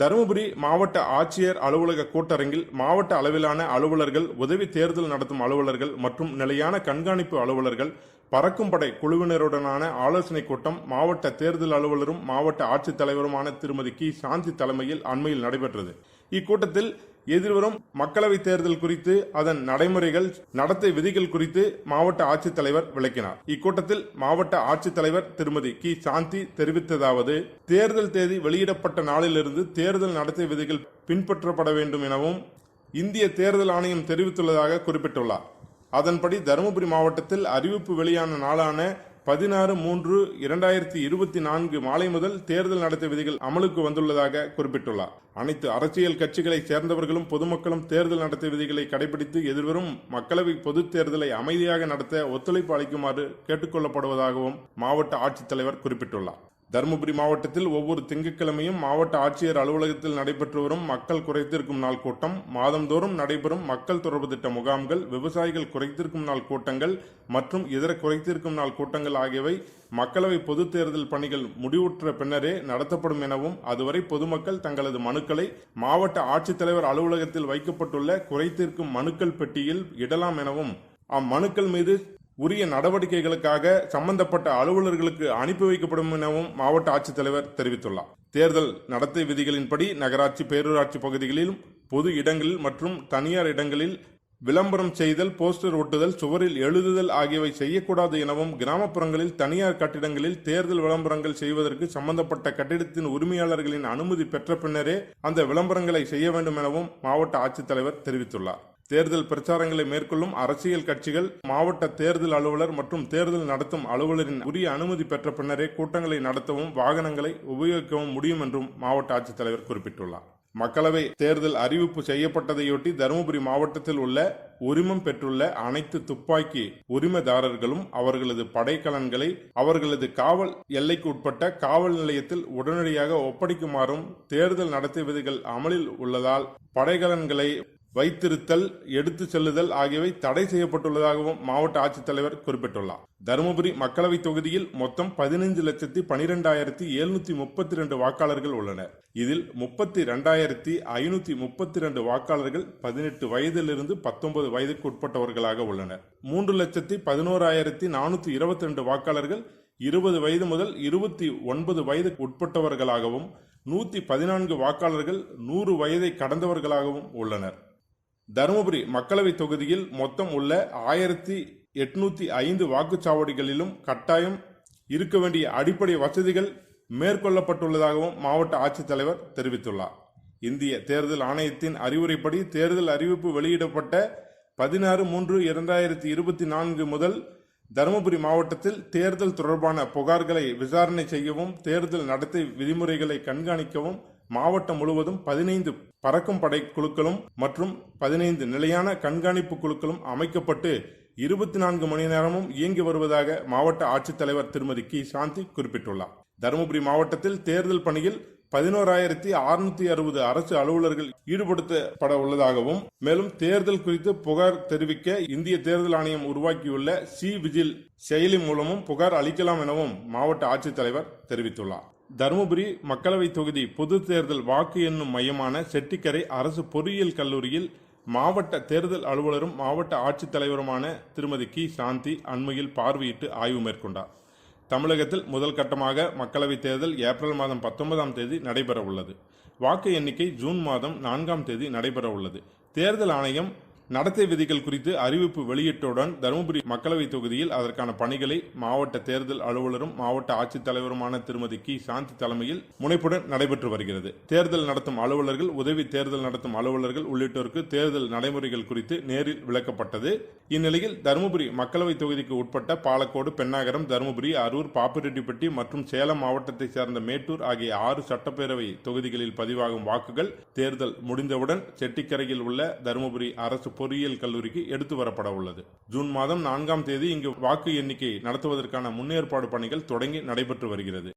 தருமபுரி மாவட்ட ஆட்சியர் அலுவலக கூட்டரங்கில் மாவட்ட அளவிலான அலுவலர்கள் உதவி தேர்தல் நடத்தும் அலுவலர்கள் மற்றும் நிலையான கண்காணிப்பு அலுவலர்கள் பறக்கும் படை குழுவினருடனான ஆலோசனைக் கூட்டம் மாவட்ட தேர்தல் அலுவலரும் மாவட்ட ஆட்சித்தலைவருமான திருமதி கி. சாந்தி தலைமையில் அண்மையில் நடைபெற்றது. இக்கூட்டத்தில் எதிர்வரும் மக்களவைத் தேர்தல் குறித்து அதன் நடைமுறைகள் நடத்தை விதிகள் குறித்து மாவட்ட ஆட்சித்தலைவர் விளக்கினார். இக்கூட்டத்தில் மாவட்ட ஆட்சித்தலைவர் திருமதி கி. சாந்தி தெரிவித்ததாவது தேர்தல் தேதி வெளியிடப்பட்ட நாளிலிருந்து தேர்தல் நடத்தை விதிகள் பின்பற்றப்பட வேண்டும் எனவும் இந்திய தேர்தல் ஆணையம் தெரிவித்துள்ளதாக குறிப்பிட்டுள்ளார். அதன்படி தருமபுரி மாவட்டத்தில் அறிவிப்பு வெளியான நாளான பதினாறு மூன்று இரண்டாயிரத்தி இருபத்தி நான்கு மாலை முதல் தேர்தல் நடத்தை விதிகள் அமலுக்கு வந்துள்ளதாக குறிப்பிட்டுள்ளார். அனைத்து அரசியல் கட்சிகளைச் சேர்ந்தவர்களும் பொதுமக்களும் தேர்தல் நடத்தை விதிகளை கடைபிடித்து எதிர்வரும் மக்களவை பொதுத் தேர்தலை அமைதியாக நடத்த ஒத்துழைப்பு அளிக்குமாறு கேட்டுக்கொள்ளப்படுவதாகவும் மாவட்ட ஆட்சித்தலைவர் குறிப்பிட்டுள்ளார். தருமபுரி மாவட்டத்தில் ஒவ்வொரு திங்கட்கிழமையும் மாவட்ட ஆட்சியர் அலுவலகத்தில் நடைபெற்று வரும் மக்கள் குறைத்திருக்கும் நாள் கூட்டம் மாதந்தோறும் நடைபெறும் மக்கள் தொடர்பு திட்ட முகாம்கள் விவசாயிகள் குறைத்திருக்கும் நாள் கூட்டங்கள் மற்றும் இதர குறைத்திருக்கும் நாள் கூட்டங்கள் ஆகியவை மக்களவை பொதுத் தேர்தல் பணிகள் முடிவுற்ற பின்னரே நடத்தப்படும் எனவும் அதுவரை பொதுமக்கள் தங்களது மனுக்களை மாவட்ட ஆட்சித்தலைவர் அலுவலகத்தில் வைக்கப்பட்டுள்ள குறைத்திருக்கும் மனுக்கள் பெட்டியில் இடலாம் எனவும் அம்மனுக்கள் மீது உரிய நடவடிக்கைகளுக்காக சம்பந்தப்பட்ட அலுவலர்களுக்கு அனுப்பி வைக்கப்படும் எனவும் மாவட்ட ஆட்சித்தலைவர் தெரிவித்துள்ளார். தேர்தல் நடத்தை விதிகளின்படி நகராட்சி பேரூராட்சி பகுதிகளிலும் பொது இடங்களில் மற்றும் தனியார் இடங்களில் விளம்பரம் செய்தல் போஸ்டர் ஒட்டுதல் சுவரில் எழுதுதல் ஆகியவை செய்யக்கூடாது எனவும் கிராமப்புறங்களில் தனியார் கட்டிடங்களில் தேர்தல் விளம்பரங்கள் செய்வதற்கு சம்பந்தப்பட்ட கட்டிடத்தின் உரிமையாளர்களின் அனுமதி பெற்ற பின்னரே அந்த விளம்பரங்களை செய்ய வேண்டும் எனவும் மாவட்ட ஆட்சித்தலைவர் தெரிவித்துள்ளார். தேர்தல் பிரச்சாரங்களை மேற்கொள்ளும் அரசியல் கட்சிகள் மாவட்ட தேர்தல் அலுவலர் மற்றும் தேர்தல் நடத்தும் அலுவலரின் உரிய அனுமதி பெற்ற பின்னரே கூட்டங்களை நடத்தவும் வாகனங்களை உபயோகிக்கவும் முடியும் என்றும் மாவட்ட ஆட்சித்தலைவர் குறிப்பிட்டுள்ளார். மக்களவை தேர்தல் அறிவிப்பு செய்யப்பட்டதையொட்டி தருமபுரி மாவட்டத்தில் உள்ள உரிமம் பெற்றுள்ள அனைத்து துப்பாக்கி உரிமதாரர்களும் அவர்களது படைக்கலன்களை அவர்களது காவல் எல்லைக்கு உட்பட்ட காவல் நிலையத்தில் உடனடியாக ஒப்படைக்குமாறும் தேர்தல் நடத்தை விதிகள் அமலில் உள்ளதால் படைக்கலன்களை வைத்திருத்தல் எடுத்து செல்லுதல் ஆகியவை தடை செய்யப்பட்டுள்ளதாகவும் மாவட்ட ஆட்சித்தலைவர் குறிப்பிட்டுள்ளார். தருமபுரி மக்களவை தொகுதியில் மொத்தம் பதினைந்து லட்சத்தி பனிரெண்டாயிரத்தி எழுநூத்தி முப்பத்தி ரெண்டு வாக்காளர்கள் உள்ளனர். இதில் முப்பத்தி ரெண்டாயிரத்தி ஐநூத்தி முப்பத்தி ரெண்டு வாக்காளர்கள் பதினெட்டு வயதிலிருந்து பத்தொன்பது வயதுக்கு உட்பட்டவர்களாக உள்ளனர். மூன்று லட்சத்தி பதினோராயிரத்தி நானூத்தி இருபத்தி ரெண்டு வாக்காளர்கள் இருபது வயது முதல் இருபத்தி ஒன்பது வயதுக்கு உட்பட்டவர்களாகவும் நூத்தி பதினான்கு வாக்காளர்கள் நூறு வயதை கடந்தவர்களாகவும் உள்ளனர். தருமபுரி மக்களவை தொகுதியில் மொத்தம் உள்ள ஆயிரத்தி எட்நூத்தி ஐந்து வாக்குச்சாவடிகளிலும் கட்டாயம் இருக்க வேண்டிய அடிப்படை வசதிகள் மேற்கொள்ளப்பட்டுள்ளதாகவும் மாவட்ட ஆட்சித்தலைவர் தெரிவித்துள்ளார். இந்திய தேர்தல் ஆணையத்தின் அறிவுரைப்படி தேர்தல் அறிவிப்பு வெளியிடப்பட்ட பதினாறு மூன்று இரண்டாயிரத்தி இருபத்தி நான்கு முதல் தருமபுரி மாவட்டத்தில் தேர்தல் தொடர்பான புகார்களை விசாரணை செய்யவும் தேர்தல் நடத்தை விதிமுறைகளை கண்காணிக்கவும் மாவட்டம் முழுவதும் பதினைந்து பறக்கும் படை குழுக்களும் மற்றும் பதினைந்து நிலையான கண்காணிப்பு குழுக்களும் அமைக்கப்பட்டு இருபத்தி நான்கு மணி நேரமும் இயங்கி வருவதாக மாவட்ட ஆட்சித்தலைவர் திருமதி கி. சாந்தி குறிப்பிட்டுள்ளார். தருமபுரி மாவட்டத்தில் தேர்தல் பணியில் பதினோராயிரத்தி அறுநூத்தி அறுபது அரசு அலுவலர்கள் ஈடுபடுத்தப்பட உள்ளதாகவும் மேலும் தேர்தல் குறித்து புகார் தெரிவிக்க இந்திய தேர்தல் ஆணையம் உருவாக்கியுள்ள சி. விஜில் செயலி மூலமும் புகார் அளிக்கலாம் எனவும் மாவட்ட ஆட்சித்தலைவர் தெரிவித்துள்ளார். தருமபுரி மக்களவை தொகுதி பொது தேர்தல் வாக்கு எண்ணும் மையமான செட்டிக்கரை அரசு பொறியியல் கல்லூரியில் மாவட்ட தேர்தல் அலுவலரும் மாவட்ட ஆட்சித்தலைவருமான திருமதி கி. சாந்தி அண்மையில் பார்வையிட்டு ஆய்வு மேற்கொண்டார். தமிழகத்தில் முதல் கட்டமாக மக்களவைத் தேர்தல் ஏப்ரல் மாதம் பத்தொன்பதாம் தேதி நடைபெற உள்ளது வாக்கு எண்ணிக்கை ஜூன் மாதம் நான்காம் தேதி நடைபெற உள்ளது தேர்தல் ஆணையம் நடத்தை விதிகள் குறித்து அறிவிப்பு வெளியிட்டவுடன் தருமபுரி மக்களவை தொகுதியில் அதற்கான பணிகளை மாவட்ட தேர்தல் அலுவலரும் மாவட்ட ஆட்சித்தலைவருமான திருமதி கி. சாந்தி தலைமையில் முனைப்புடன் நடைபெற்று வருகிறது. தேர்தல் நடத்தும் அலுவலர்கள் உதவி தேர்தல் நடத்தும் அலுவலர்கள் உள்ளிட்டோருக்கு தேர்தல் நடைமுறைகள் குறித்து நேரில் விளக்கப்பட்டது. இந்நிலையில் தருமபுரி மக்களவை தொகுதிக்கு உட்பட்ட பாலக்கோடு பெண்ணாகரம் தருமபுரி அரூர் பாப்பிரெட்டிப்பட்டி மற்றும் சேலம் மாவட்டத்தை சேர்ந்த மேட்டூர் ஆகிய ஆறு சட்டப்பேரவை தொகுதிகளில் பதிவாகும் வாக்குகள் தேர்தல் முடிந்தவுடன் செட்டிக்கரையில் உள்ள தருமபுரி அரசு பொறியியல் கல்லூரிக்கு எடுத்து வரப்பட உள்ளது. ஜூன் மாதம் நான்காம் தேதி இங்கு வாக்கு எண்ணிக்கை நடத்துவதற்கான முன்னேற்பாடு பணிகள் தொடங்கி நடைபெற்று வருகிறது.